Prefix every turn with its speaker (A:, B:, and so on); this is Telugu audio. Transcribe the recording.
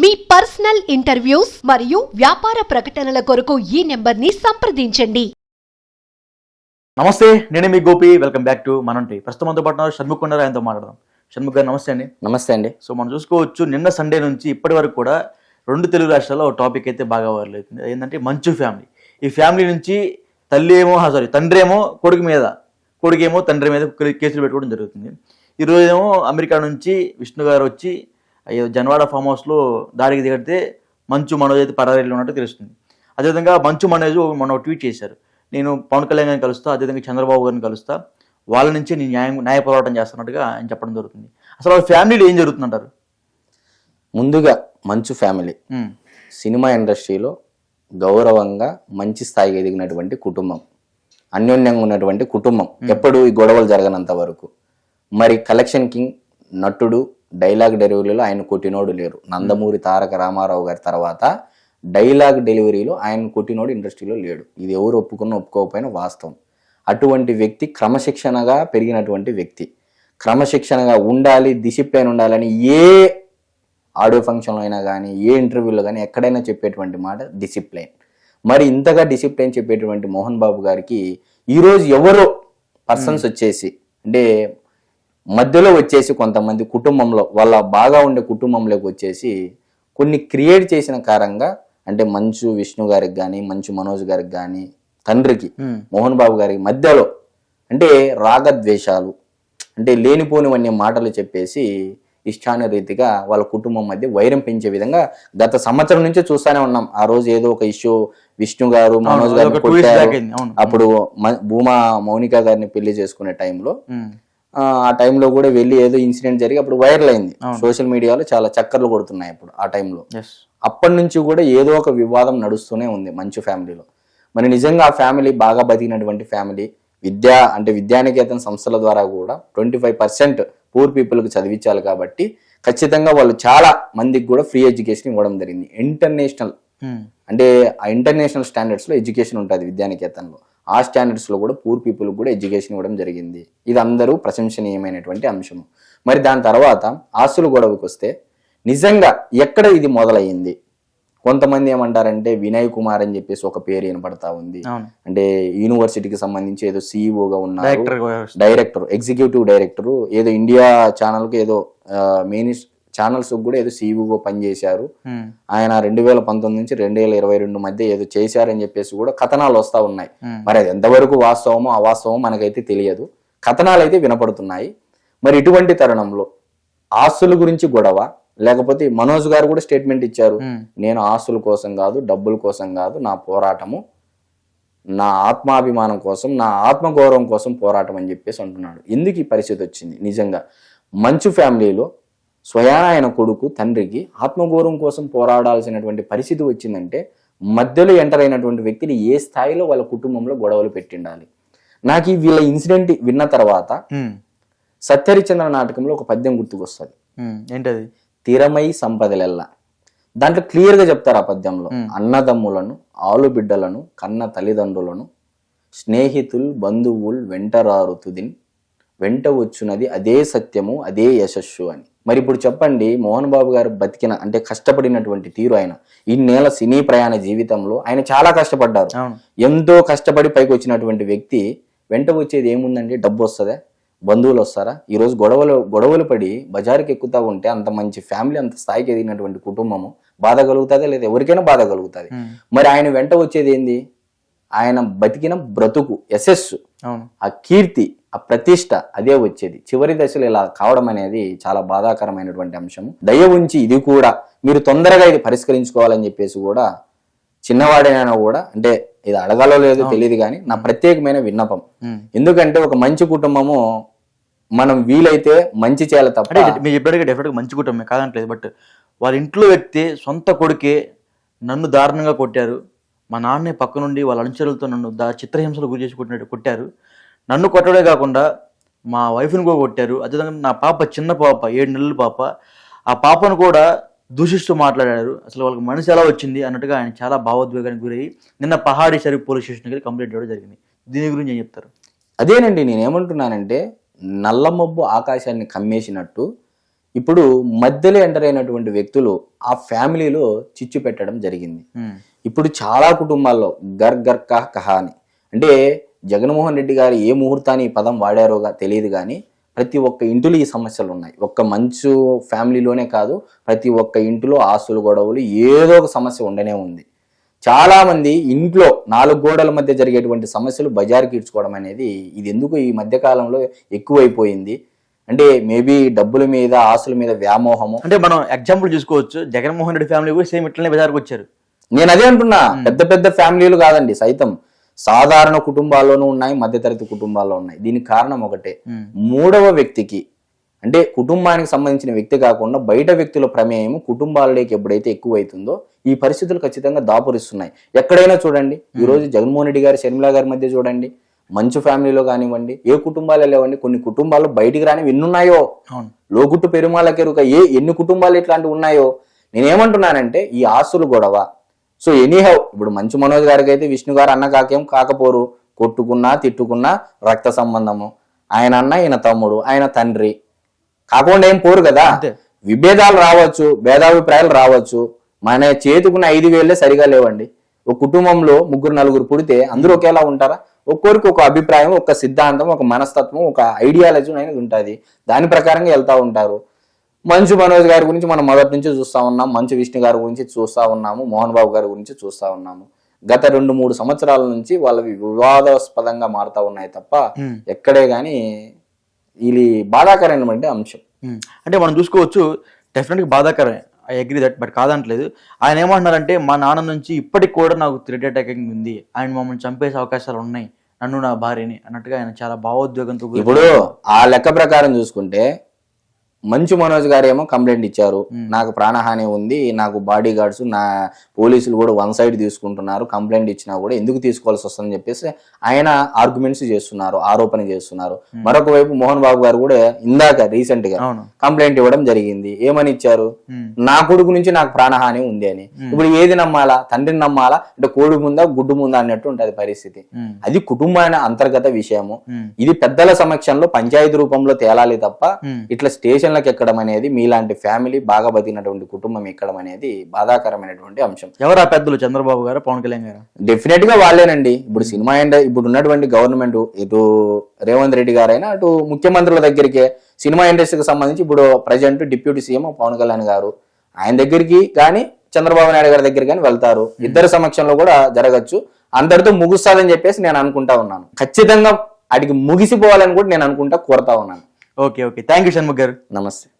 A: మీ పర్సనల్ ఇంటర్వ్యూస్ మరియు వ్యాపార ప్రకటనల కొరకు ఈ నెంబర్ని సంప్రదించండి.
B: నమస్తే నేను మీ గోపి. వెల్కమ్ బ్యాక్ టు మనంటి ప్రస్తుతం మనతో పాటు ఉన్నారు షణ్ముఖ్ ఉన్నారు ఆయనతో మాట్లాడదాం. షణ్ముఖ్ గారు నమస్తే అండి.
C: నమస్తే అండి.
B: సో మనం చూసుకోవచ్చు నిన్న సండే నుంచి ఇప్పటి వరకు కూడా రెండు తెలుగు రాష్ట్రాల్లో ఒక టాపిక్ అయితే బాగా వైరల్ అవుతుంది. ఏంటంటే మంచు ఫ్యామిలీ ఈ ఫ్యామిలీ నుంచి తల్లి ఏమో సారీ తండ్రి ఏమో కొడుకు మీద కొడుకు ఏమో తండ్రి మీద కేసులు పెట్టుకోవడం జరుగుతుంది. ఈరోజు ఏమో అమెరికా నుంచి విష్ణు గారు వచ్చి జన్వాడ ఫామ్ హౌస్లో దాడికి దిగితే మంచు మనోజ్ అయితే పరారీలో ఉన్నట్టు తెలుస్తుంది. అదేవిధంగా మంచు మనోజ్ మొన్న ట్వీట్ చేశారు. నేను పవన్ కళ్యాణ్ గారిని కలుస్తా అదేవిధంగా చంద్రబాబు గారిని కలుస్తా వాళ్ళ నుంచి నేను న్యాయం న్యాయ పోరాటం చేస్తున్నట్టుగా ఆయన చెప్పడం జరుగుతుంది. అసలు వాళ్ళ ఫ్యామిలీలో ఏం జరుగుతుందంటారు?
C: ముందుగా మంచు ఫ్యామిలీ. సినిమా ఇండస్ట్రీలో గౌరవంగా మంచి స్థాయికి ఎదిగినటువంటి కుటుంబం. అన్యోన్యంగా ఉన్నటువంటి కుటుంబం. ఎప్పుడు ఈ గొడవలు జరగనంత వరకు. మరి కలెక్షన్ కింగ్ నటుడు డైలాగ్ డెలివరీలో ఆయన కొట్టినోడు లేరు. నందమూరి తారక రామారావు గారి తర్వాత డైలాగ్ డెలివరీలో ఆయన కొట్టినోడు ఇండస్ట్రీలో లేడు. ఇది ఎవరు ఒప్పుకున్న ఒప్పుకోకపోయినా వాస్తవం. అటువంటి వ్యక్తి క్రమశిక్షణగా పెరిగినటువంటి వ్యక్తి. క్రమశిక్షణగా ఉండాలి డిసిప్లైన్ ఉండాలని ఏ ఆడియో ఫంక్షన్లో అయినా కానీ ఏ ఇంటర్వ్యూలో కానీ ఎక్కడైనా చెప్పేటువంటి మాట డిసిప్లైన్ మరి ఇంతగా డిసిప్లైన్ చెప్పేటువంటి మోహన్ బాబు గారికి ఈరోజు ఎవరో పర్సన్స్ వచ్చేసి అంటే మధ్యలో వచ్చేసి కొంతమంది కుటుంబంలో వాళ్ళ బాగా ఉండే కుటుంబంలోకి వచ్చేసి కొన్ని క్రియేట్ చేసిన కారంగా అంటే మంచు విష్ణు గారికి కానీ మంచు మనోజ్ గారికి కానీ తండ్రికి మోహన్ బాబు గారి మధ్యలో అంటే రాగద్వేషాలు అంటే లేనిపోనివన్నీ మాటలు చెప్పేసి ఇష్టాన రీతిగా వాళ్ళ కుటుంబం మధ్య వైరం పెంచే విధంగా గత సంవత్సరం నుంచి చూస్తానే ఉన్నాం. ఆ రోజు ఏదో ఒక ఇష్యూ విష్ణు గారు మనోజ్
B: అవును.
C: అప్పుడు భూమా మౌనిక గారిని పెళ్ళి చేసుకునే టైంలో ఆ టైంలో కూడా వెళ్ళి ఏదో ఇన్సిడెంట్ జరిగి అప్పుడు వైరల్ అయింది. సోషల్ మీడియాలో చాలా చక్కర్లు కొడుతున్నాయి అప్పుడు ఆ టైంలో. అప్పటి నుంచి కూడా ఏదో ఒక వివాదం నడుస్తూనే ఉంది మంచు ఫ్యామిలీలో మరి నిజంగా ఆ ఫ్యామిలీ బాగా బతికినటువంటి ఫ్యామిలీ విద్యా అంటే విద్యానికేతన్ సంస్థల ద్వారా కూడా ట్వంటీ ఫైవ్ పర్సెంట్ పూర్ పీపుల్కి చదివించాలి కాబట్టి ఖచ్చితంగా వాళ్ళు చాలా మందికి కూడా ఫ్రీ ఎడ్యుకేషన్ ఇవ్వడం జరిగింది. ఇంటర్నేషనల్
B: ఉమ్,
C: అంటే ఆ ఇంటర్నేషనల్ స్టాండర్డ్స్లో ఎడ్యుకేషన్ ఉంటుంది విద్యానికేతన్లో. ఆ స్టాండర్డ్స్లో కూడా పూర్ పీపుల్ కూడా ఎడ్యుకేషన్ ఇవ్వడం జరిగింది. ఇది అందరూ ప్రశంసనీయమైనటువంటి అంశం మరి దాని తర్వాత ఆస్తుల గొడవకి వస్తే నిజంగా ఎక్కడ ఇది మొదలయ్యింది? కొంతమంది ఏమంటారంటే వినయ్ కుమార్ అని చెప్పేసి ఒక పేరు వినపడతా ఉంది. అంటే యూనివర్సిటీకి సంబంధించి ఏదో సీఈఓగా
B: డైరెక్టర్
C: డైరెక్టర్ ఎగ్జిక్యూటివ్ డైరెక్టర్ ఏదో ఇండియా ఛానల్కి ఏదో మెయిన్ ఛానల్స్ కూడా ఏదో సీఈఓగా పనిచేశారు
B: ఉమ్,
C: ఆయన రెండు వేల పంతొమ్మిది నుంచి రెండు వేల ఇరవై రెండు మధ్య ఏదో చేశారని చెప్పేసి కూడా కథనాలు వస్తా ఉన్నాయి.
B: Hmm.
C: మరి అది ఎంతవరకు వాస్తవమో అవాస్తవమో మనకైతే తెలియదు. కథనాలు అయితే వినపడుతున్నాయి. మరి ఇటువంటి తరుణంలో ఆస్తుల గురించి గొడవ లేకపోతే మనోజ్ గారు కూడా స్టేట్మెంట్ ఇచ్చారు.
B: ఉమ్,
C: నేను ఆస్తుల కోసం కాదు డబ్బుల కోసం కాదు నా పోరాటము నా ఆత్మాభిమానం కోసం నా ఆత్మగౌరవం కోసం పోరాటం అని చెప్పేసి అంటున్నాడు. ఎందుకు ఈ పరిస్థితి వచ్చింది? నిజంగా మంచు ఫ్యామిలీలో స్వయాన ఆయన కొడుకు తండ్రికి ఆత్మగౌరవం కోసం పోరాడాల్సినటువంటి పరిస్థితి వచ్చిందంటే మధ్యలో ఎంటర్ అయినటువంటి వ్యక్తిని ఏ స్థాయిలో వాళ్ళ కుటుంబంలో గొడవలు పెట్టిండాలి. నాకు ఈ వీళ్ళ ఇన్సిడెంట్ విన్న తర్వాత
B: ఉమ్,
C: సత్యరిచంద్ర నాటకంలో ఒక పద్యం గుర్తుకొస్తుంది.
B: ఏంటది?
C: తీరమై సంపదలెల్ల. దాంట్లో క్లియర్గా చెప్తారు ఆ పద్యంలో. అన్నదమ్ములను ఆలు బిడ్డలను కన్న తల్లిదండ్రులను స్నేహితులు బంధువులు వెంటరారు తుదిన్ వెంట వచ్చునది అదే సత్యము అదే యశస్సు అని. మరి ఇప్పుడు చెప్పండి మోహన్ బాబు గారు బతికిన అంటే కష్టపడినటువంటి తీరు ఆయన. ఇన్నేళ్ళ సినీ ప్రయాణ జీవితంలో ఆయన చాలా కష్టపడ్డారు. ఎంతో కష్టపడి పైకి వచ్చినటువంటి వ్యక్తి వెంట వచ్చేది ఏముందండి? డబ్బు వస్తుందా? బంధువులు వస్తారా? ఈ రోజు గొడవలు గొడవలు పడి బజారుకి ఎక్కుతా ఉంటే అంత మంచి ఫ్యామిలీ అంత స్థాయికి ఎదిగినటువంటి కుటుంబము బాధ కలుగుతుందా లేదా? ఎవరికైనా బాధ కలుగుతుంది. మరి ఆయన వెంట వచ్చేది ఏంది? ఆయన బతికిన బ్రతుకు
B: అవును.
C: ఆ కీర్తి ఆ ప్రతిష్ట అదే వచ్చేది. చివరి దశలో ఇలా కావడం అనేది చాలా బాధాకరమైనటువంటి అంశం దయ ఉంచి ఇది కూడా మీరు తొందరగా ఇది పరిష్కరించుకోవాలని చెప్పేసి కూడా చిన్నవాడైనా కూడా అంటే ఇది అడగాలో లేదో తెలియదు కానీ నా ప్రత్యేకమైన విన్నపం. ఎందుకంటే ఒక మంచి కుటుంబము మనం వీలైతే మంచి చేయాలి తప్ప
B: మీరు చెప్పినట్టుగా డెఫినెట్గా మంచి కుటుంబమే కాదంటలేదు బట్ వాళ్ళ ఇంట్లో వ్యక్తి సొంత కొడుకే నన్ను దారుణంగా కొట్టారు. మా నాన్నే పక్క నుండి వాళ్ళ అనుచరులతో నన్ను దా చిత్రహింసలు గురి చేసి కొట్టినట్టు కొట్టారు. నన్ను కొట్టడే కాకుండా మా వైఫ్ని కూడా కొట్టారు. అదేవిధంగా నా పాప చిన్న పాప ఏడు నెలల పాప. ఆ పాపను కూడా దూషిస్తూ మాట్లాడారు. అసలు వాళ్ళకి మనసు ఎలా వచ్చింది అన్నట్టుగా ఆయన చాలా భావోద్వేగానికి గురయ్యి నిన్న పహాడీ షరీఫ్ పోలీస్ స్టేషన్కి కంప్లైంట్ ఇవ్వడం జరిగింది. దీని గురించి ఏం చెప్తారు?
C: అదేనండి నేనేమంటున్నానంటే నల్ల మబ్బు ఆకాశాన్ని కమ్మేసినట్టు ఇప్పుడు మధ్యలో ఎంటర్ అయినటువంటి వ్యక్తులు ఆ ఫ్యామిలీలో చిచ్చు పెట్టడం జరిగింది. ఇప్పుడు చాలా కుటుంబాల్లో గర్ గర్ కహ కహ అని. అంటే జగన్మోహన్ రెడ్డి గారు ఏ ముహూర్తాన్ని ఈ పదం వాడారోగా తెలియదు కానీ ప్రతి ఒక్క ఇంటిలో ఈ సమస్యలు ఉన్నాయి. ఒక్క మంచు ఫ్యామిలీలోనే కాదు ప్రతి ఒక్క ఇంటిలో ఆస్తులు గొడవలు ఏదో ఒక సమస్య ఉండనే ఉంది. చాలా మంది ఇంట్లో నాలుగు గోడల మధ్య జరిగేటువంటి సమస్యలు బజారుకి ఇడ్చుకోవడం అనేది ఇది ఎందుకు ఈ మధ్య కాలంలో ఎక్కువైపోయింది? అంటే మేబీ డబ్బుల మీద ఆస్తుల మీద వ్యామోహము.
B: అంటే మనం ఎగ్జాంపుల్ చూసుకోవచ్చు. జగన్మోహన్ రెడ్డి ఫ్యామిలీ కూడా సేమ్ ఇట్లనే బజార్కి వచ్చారు
C: నేను అదే అంటున్నా. పెద్ద పెద్ద ఫ్యామిలీలు కాదండి సైతం. సాధారణ కుటుంబాల్లోనూ ఉన్నాయి మధ్యతరగతి కుటుంబాల్లో ఉన్నాయి. దీనికి కారణం ఒకటే. మూడవ వ్యక్తికి అంటే కుటుంబానికి సంబంధించిన వ్యక్తి కాకుండా బయట వ్యక్తుల ప్రమేయం కుటుంబాలలోకి ఎప్పుడైతే ఎక్కువైతుందో ఈ పరిస్థితులు ఖచ్చితంగా దాపురిస్తున్నాయి. ఎక్కడైనా చూడండి. ఈ రోజు జగన్మోహన్ రెడ్డి గారి షర్మిలా గారి మధ్య చూడండి. మంచు ఫ్యామిలీలో కానివ్వండి ఏ కుటుంబాలు లేవండి కొన్ని కుటుంబాలు బయటికి రాని ఎన్నున్నాయో? లోగుట్టు పెరుమాలకెరుక ఏ ఎన్ని కుటుంబాలు ఇట్లాంటివి ఉన్నాయో? నేనేమంటున్నానంటే ఈ ఆస్తులు గొడవ సో ఎనీహౌ ఇప్పుడు మంచు మనోజ్ గారికి అయితే విష్ణు గారు అన్న కాకేం కాకపోరు. కొట్టుకున్నా తిట్టుకున్నా రక్త సంబంధము. ఆయన అన్న ఈయన తమ్ముడు ఆయన తండ్రి. కాకుండా ఏం పోరు కదా. విభేదాలు రావచ్చు భేదాభిప్రాయాలు రావచ్చు. మన చేతుకున్న ఐదు వేలే సరిగా లేవండి. ఒక కుటుంబంలో ముగ్గురు నలుగురు పుడితే అందరూ ఒకేలా ఉంటారా? ఒక్కొరికి ఒక అభిప్రాయం ఒక సిద్ధాంతం ఒక మనస్తత్వం ఒక ఐడియాలజీ అనేది ఉంటుంది. దాని ప్రకారంగా వెళ్తా ఉంటారు. మంచు మనోజ్ గారి గురించి మనం మొదటి నుంచి చూస్తా ఉన్నాం. మంచు విష్ణు గారి గురించి చూస్తా ఉన్నాము. మోహన్ బాబు గారి గురించి చూస్తా ఉన్నాము. గత రెండు మూడు సంవత్సరాల నుంచి వాళ్ళవి వివాదాస్పదంగా మారుతా ఉన్నాయి తప్ప. ఎక్కడే గాని ఇది బాధాకరమైనటువంటి అంశం.
B: అంటే మనం చూసుకోవచ్చు డెఫినెట్గా బాధాకరమే. ఐ అగ్రి దట్ బట్ కాదంటలేదు. ఆయన ఏమంటున్నారంటే మా నాన్న నుంచి ఇప్పటికి కూడా నాకు థ్రెడ్ అటాకింగ్ ఉంది. ఆయన మమ్మల్ని చంపేసే అవకాశాలు ఉన్నాయి. నన్ను నా భార్యని అన్నట్టుగా ఆయన చాలా భావోద్వేగంతో
C: ఇప్పుడు ఆ లెక్క ప్రకారం చూసుకుంటే మంచు మనోజ్ గారు ఏమో కంప్లైంట్ ఇచ్చారు. నాకు ప్రాణహాని ఉంది నాకు బాడీ గార్డ్స్ నా పోలీసులు కూడా వన్ సైడ్ తీసుకుంటున్నారు కంప్లైంట్ ఇచ్చినా కూడా ఎందుకు తీసుకోవాల్సి వస్తుందని చెప్పేసి ఆయన ఆర్గ్యుమెంట్స్ చేస్తున్నారు ఆరోపణ చేస్తున్నారు. మరొక వైపు మోహన్ బాబు గారు కూడా ఇందాక
B: రీసెంట్గా
C: కంప్లైంట్ ఇవ్వడం జరిగింది. ఏమని ఇచ్చారు. నా కొడుకు నుంచి నాకు ప్రాణహాని ఉంది అని. ఇప్పుడు ఏది నమ్మాలా? తండ్రిని నమ్మాలా? అంటే కోడి ముందా గుడ్డు ముందా అన్నట్టు ఉంటది పరిస్థితి. అది కుటుంబాన అంతర్గత విషయము. ఇది పెద్దల సమక్షంలో పంచాయతీ రూపంలో తేలాలి తప్ప. ఇట్లా స్టేషన్లకు ఎక్కడం అనేది మీలాంటి ఫ్యామిలీ బాగా బతికినటువంటి కుటుంబం ఎక్కడం అనేది బాధాకరమైనటువంటి అంశం.
B: ఎవరు ఆ పెద్దలు? చంద్రబాబు గారు పవన్ కళ్యాణ్ గారు?
C: డెఫినెట్గా వాళ్ళేనండి. ఇప్పుడు సినిమా అండ్ ఇప్పుడు ఉన్నటువంటి గవర్నమెంట్ ఇటు రేవంత్ రెడ్డి గారైనా అటు ముఖ్యమంత్రుల దగ్గరికే సినిమా ఇండస్ట్రీకి సంబంధించి ఇప్పుడు present deputy CM Pawan Kalyan garu. ఆయన దగ్గరికి కానీ చంద్రబాబు నాయుడు గారి దగ్గర కానీ వెళ్తారు. ఇద్దరి సమక్షంలో కూడా జరగచ్చు. అందరితో ముగుస్తాదని చెప్పేసి నేను అనుకుంటా ఉన్నాను. ఖచ్చితంగా అడిగి ముగిసిపోవాలని కూడా నేను అనుకుంటా కోరుతా ఉన్నాను.
B: Okay okay. Thank you Shanmukh garu.
C: నమస్తే.